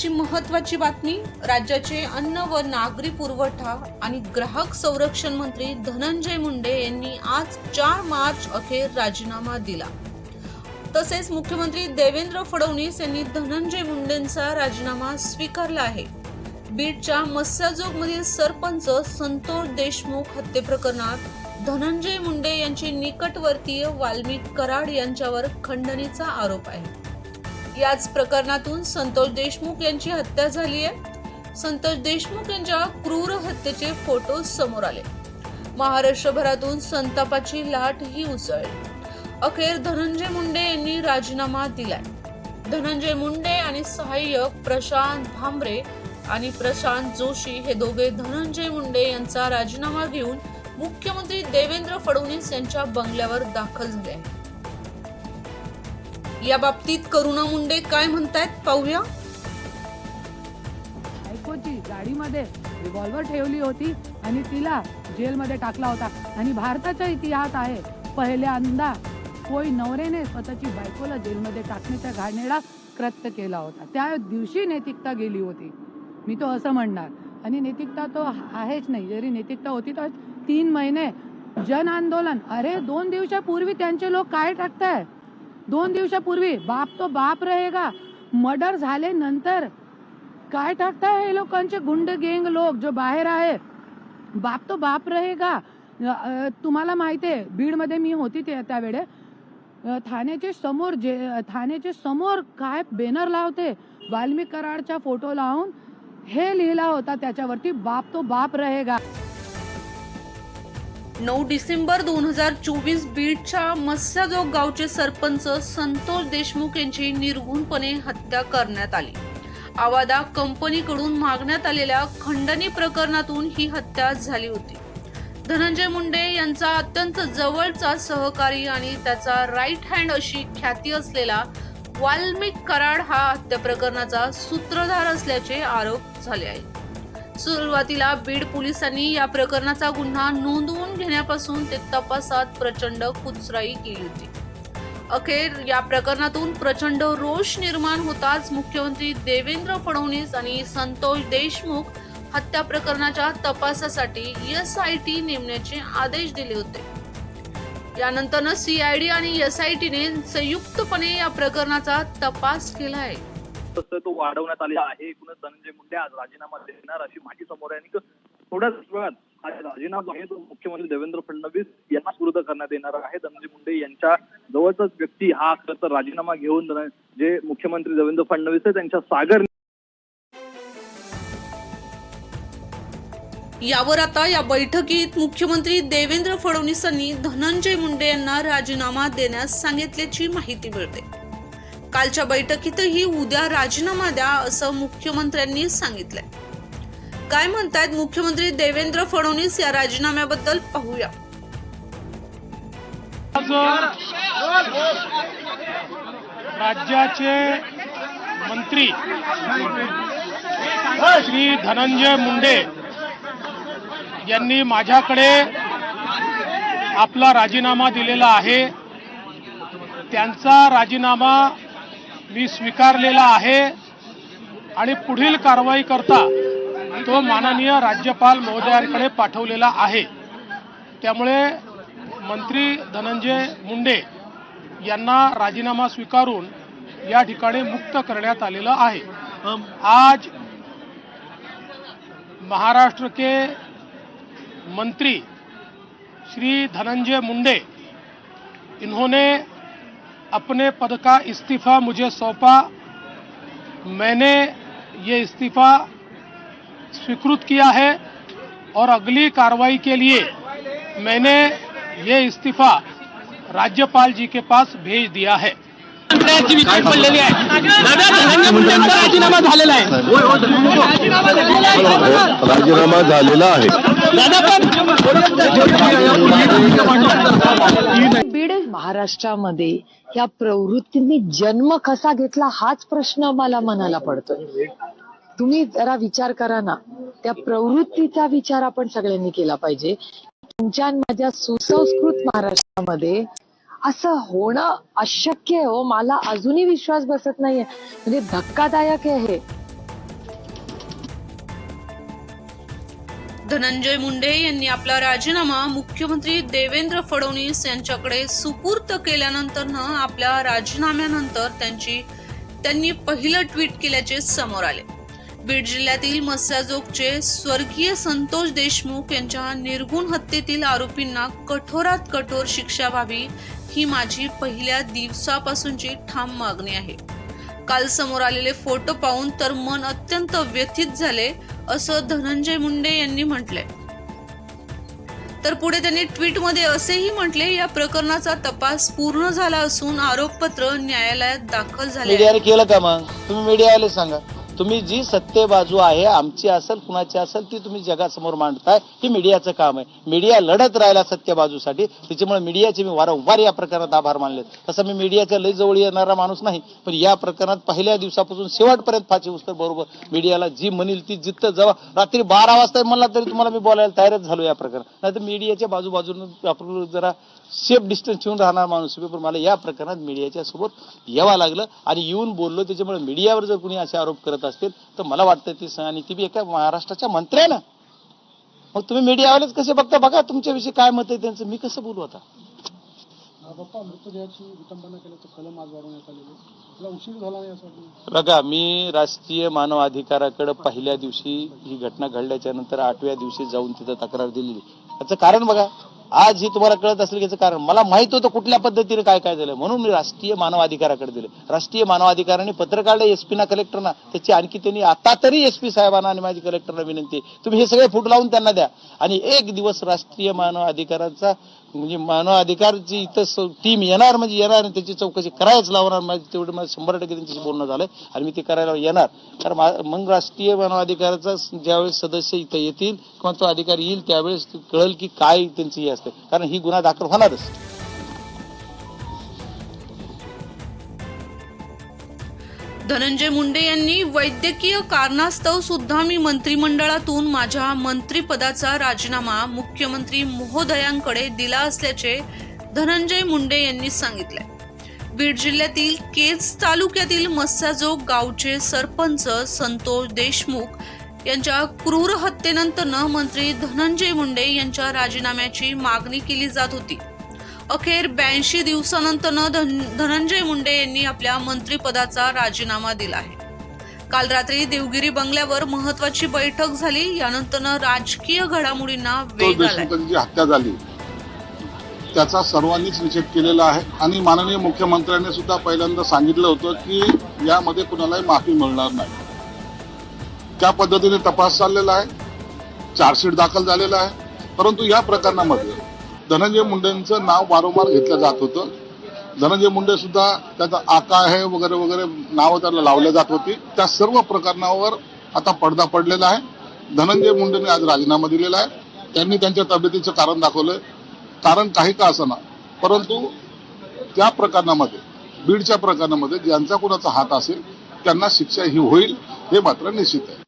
आजची महत्त्वाची बातमी राज्याचे अन्न व नागरी पुरवठा आणि ग्राहक संरक्षण मंत्री धनंजय मुंडे यांनी आज चार मार्च अखेर राजीनामा दिला. तसेच मुख्यमंत्री देवेंद्र फडणवीस यांनी धनंजय मुंडेंचा राजीनामा स्वीकारला आहे. बीडच्या मत्स्याजोगमधील सरपंच संतोष देशमुख हत्येप्रकरणात धनंजय मुंडे यांचे निकटवर्तीय वाल्मिक कराड यांच्यावर खंडणीचा आरोप आहे. याच प्रकरणातून संतोष देशमुख यांची हत्या झाली आहे संतोष देशमुख यांच्या क्रूर हत्येचे फोटो समोर आले. महाराष्ट्रभरातून संतापाची लाट ही उसळली. अखेर धनंजय मुंडे यांनी राजीनामा दिलाय. धनंजय मुंडे आणि सहाय्यक प्रशांत भांबरे आणि प्रशांत जोशी हे दोघे धनंजय मुंडे यांचा राजीनामा घेऊन मुख्यमंत्री देवेंद्र फडणवीस यांच्या बंगल्यावर दाखल झाले आहेत. या बाबतीत करुणा मुंडे काय म्हणतायत? पाहूया. बायकोची गाडीमध्ये रिव्हॉल्वर ठेवली होती आणि तिला जेलमध्ये टाकला होता. आणि भारताचा इतिहास आहे पहिल्यांदा कोई नवरेने स्वतःची बायकोला जेलमध्ये टाकण्याच्या घाणेरडा कृत्य केला होता. त्या दिवशी नैतिकता गेली होती. मी तो असं म्हणणार. आणि नैतिकता तो आहेच नाही. जरी नैतिकता होती तर तीन महिने जन आंदोलन. अरे दोन दिवसापूर्वी त्यांचे लोक काय टाकताय? दोन दिवसापूर्वी बाप तो बाप रहेगा. मर्डर झाल्यानंतर काय टाकताय हे लोकांचे गुंड गेंग लोक जो बाहेर आहे? बाप तो बाप रहेगा. तुम्हाला माहिती आहे बीडमध्ये मी होती ते त्यावेळे. अ, ठाण्याचे समोर जे ठाण्याचे समोर काय बॅनर लावते? वाल्मिक कराडचा फोटो लावून हे लिहिला होता त्याच्यावरती बाप तो बाप रहेगा. नऊ डिसेंबर दोन हजार चोवीस बीडच्या मत्स्याजोग गावचे सरपंच संतोष देशमुख यांची निर्घुणपणे हत्या करण्यात आली. आवादा कंपनीकडून मागण्यात आलेल्या खंडणी प्रकरणातून ही हत्या झाली होती. धनंजय मुंडे यांचा अत्यंत जवळचा सहकारी आणि त्याचा राईट हँड अशी ख्याती असलेला वाल्मिक कराड हा हत्या प्रकरणाचा सूत्रधार असल्याचे आरोप झाले आहेत. सुरुवातीला बीड पोलिसांनी या प्रकरणाचा गुन्हा नोंदवून घेण्यापासून ते तपासात प्रचंड कुचराई केली होती. अखेर या प्रकरणातून प्रचंड रोष निर्माण होताच मुख्यमंत्री देवेंद्र फडणवीस आणि संतोष देशमुख हत्या प्रकरणाच्या तपासासाठी एस आय टी नेमण्याचे आदेश दिले होते. यानंतर सीआयडी आणि एस आय टीने संयुक्तपणे या प्रकरणाचा तपास केला आहे. तसं तो वाढवण्यात आलेला आहे. एकूणच धनंजय मुंडे आज राजीनामा देणार अशी माहिती समोर आहे. आणि थोड्याच वेळात आज राजीनामा आहे. तो मुख्यमंत्री देवेंद्र फडणवीस यांना सुरू करण्यात येणार आहे. धनंजय मुंडे यांच्या जवळचाच व्यक्ती हा खरं तर राजीनामा घेऊन जे मुख्यमंत्री देवेंद्र फडणवीस आहे त्यांच्या सागर यावर आता या बैठकीत मुख्यमंत्री देवेंद्र फडणवीसांनी धनंजय मुंडे यांना राजीनामा देण्यास सांगितल्याची माहिती मिळते. कालच्या बैठकीतही उद्या राजीनामा द्या असं मुख्यमंत्र्यांनी सांगितलंय. काय म्हणतायत मुख्यमंत्री देवेंद्र फडणवीस या राजीनाम्याबद्दल पाहूया. राज्याचे मंत्री श्री धनंजय मुंडे यांनी माझ्याकडे आपला राजीनामा दिलेला आहे. त्यांचा राजीनामा मी स्वीकारलेला आहे आणि पुढील कारवाई करता तो माननीय राज्यपाल महोदयांकडे पाठवलेला आहे. त्यामुळे मंत्री धनंजय मुंडे यांना राजीनामा स्वीकारून या ठिकाणी मुक्त करण्यात आलेलं आहे. आज महाराष्ट्र के मंत्री श्री धनंजय मुंडे इन्होंने अपने पद का इस्तीफा मुझे सौंपा। मैंने ये इस्तीफा स्वीकृत किया है और अगली कार्रवाई के लिए मैंने ये इस्तीफा राज्यपाल जी के पास भेज दिया है। मंत्र्यांची विकेट पडलेली आहे दादा धनंजय मुंडेंचा राजीनामा झालेला आहे. राजीनामा झालेला आहे. दादा पण बीड महाराष्ट्रामध्ये या प्रवृत्तींनी जन्म कसा घेतला हाच प्रश्न मला मनाला पडतोय. तुम्ही जरा विचार करा ना. त्या प्रवृत्तीचा विचार आपण सगळ्यांनी केला पाहिजे. तुमच्या माझ्या सुसंस्कृत महाराष्ट्रामध्ये असं होणं अशक्य हो. मला अजूनही विश्वास बसत नाहीये. म्हणजे धक्कादायक आहे हे. धनंजय मुंडे यांनी आपला राजीनामा मुख्यमंत्री देवेंद्र फडणवीस यांच्याकडे सुपूर्त केल्यानंतर आपल्या राजीनाम्यानंतर त्यांची त्यांनी पहिलं ट्विट केल्याचे समोर आले. बीड जिल्ह्यातील मस्याजोगचे स्वर्गीय संतोष देशमुख यांच्या निर्गुण हत्येतील आरोपींना कठोरात कठोर शिक्षा व्हावी ही माझी पहिल्या दिवसापासूनची ठाम मागणी आहे. काल समोर आलेले फोटो पाहून तर मन अत्यंत व्यथित झाले. असं धनंजय मुंडे यांनी म्हटलंय. तर पुढे त्यांनी ट्विटमध्ये असेही म्हटले या प्रकरणाचा तपास पूर्ण झाला असून आरोपपत्र न्यायालयात दाखल झाले केलं का मग? तुम्ही मीडियावाले सांगा. तुम्ही जी सत्य बाजू आहे आमची असेल कुणाची असेल ती तुम्ही जगासमोर मांडताय. ही मीडियाचं काम आहे. मीडिया लढत राहिला सत्य बाजूसाठी. त्याच्यामुळे मीडियाचे मी वारंवार या प्रकरणात आभार मानले तसं मी मीडियाच्या लय जवळ येणारा माणूस नाही पण या प्रकरणात पहिल्या दिवसापासून शेवटपर्यंत फाशी उस्तर बरोबर मीडियाला जी म्हणील ती जित्त जवळ रात्री बारा वाजता म्हणला तरी तुम्हाला मी बोलायला तयारच झालो या प्रकरणात. नाही तर मीडियाच्या बाजूबाजून आपण जरा सेफ डिस्टन्स ठेवून राहणार माणूस. पण मला या प्रकरणात मीडियाच्या सोबत यावं लागलं आणि येऊन बोललो. त्याच्यामुळे मीडियावर जर कोणी असे आरोप करत असतील तर मला वाटतं ती आणि ती बी एका महाराष्ट्राच्या मंत्र्यानं मग तुम्ही मीडियावालेच कसे बघता? बघा तुमच्याविषयी काय मत आहे त्यांचं. मी कसं बोलू आता? बघा मी राष्ट्रीय मानव अधिकाराकडे पहिल्या दिवशी ही घटना घडल्याच्या नंतर आठव्या दिवशी जाऊन तिथं तक्रार दिलेली. याचं कारण बघा. आज ही तुम्हाला कळत असेल याचं कारण. मला माहीत होतं कुठल्या पद्धतीने काय काय झालं. म्हणून मी राष्ट्रीय मानवाधिकाराकडे दिले. राष्ट्रीय मानवाधिकाराने अधिकाराने पत्र एसपी ना कलेक्टरना त्याची आणखी त्यांनी आता तरी एसपी साहेबांना आणि माझी कलेक्टरना विनंती तुम्ही हे सगळे फूट लावून त्यांना द्या. आणि एक दिवस राष्ट्रीय मानव अधिकारांचा म्हणजे मानव अधिकारची इथं टीम येणार म्हणजे येणार आणि त्याची चौकशी करायच लावणार. माझं तेवढं माझं शंभर टक्के त्यांच्याशी बोलणं झालं आणि मी ते करायला येणार. कारण मा- मग राष्ट्रीय मानवाधिकाराचा ज्यावेळेस सदस्य इथं येतील किंवा तो अधिकारी येईल त्यावेळेस कळेल की काय त्यांचं हे असतं कारण ही गुन्हा दाखल होणारच. धनंजय मुंडे यांनी वैद्यकीय कारणास्तव सुद्धा मी मंत्रिमंडळातून माझ्या मंत्रिपदाचा राजीनामा मुख्यमंत्री महोदयांकडे दिला असल्याचे धनंजय मुंडे यांनी सांगितले बीड जिल्ह्यातील केज तालुक्यातील मस्साजोग गावचे सरपंच संतोष देशमुख यांच्या क्रूर हत्येनंतर मंत्री धनंजय मुंडे यांच्या राजीनाम्याची मागणी केली जात होती. अखेर ब्याऐंशी दिवसानंतर धन धनंजय मुंडे यांनी आपल्या मंत्रिपदाचा राजीनामा दिला आहे. काल रात्री देवगिरी बंगल्यावर महत्वाची बैठक झाली यानंतर राजकीय घडामोडींना वेग हत्या झाली त्याचा सर्वांनीच निषेध केलेला आहे. आणि माननीय मुख्यमंत्र्यांनी सुद्धा पहिल्यांदा सांगितलं होतं की यामध्ये कुणालाही माफी मिळणार नाही. त्या पद्धतीने तपास चाललेला आहे. चार्जशीट दाखल झालेला आहे. परंतु या प्रकरणामध्ये धनंजय मुंडेंचं नाव वारंवार घेतलं जात होतं. धनंजय मुंडे सुद्धा त्याचा आका आहे वगैरे वगैरे नावं त्याला लावल्या जात होती. त्या सर्व प्रकरणावर आता पडदा पडलेला आहे. धनंजय मुंडेने आज राजीनामा दिलेला आहे. त्यांनी त्यांच्या तब्येतीचं कारण दाखवलं कारण काही का असना परंतु त्या प्रकरणामध्ये बीडच्या प्रकरणामध्ये ज्यांचा कुणाचा हात असेल त्यांना शिक्षा ही होईल हे मात्र निश्चित आहे.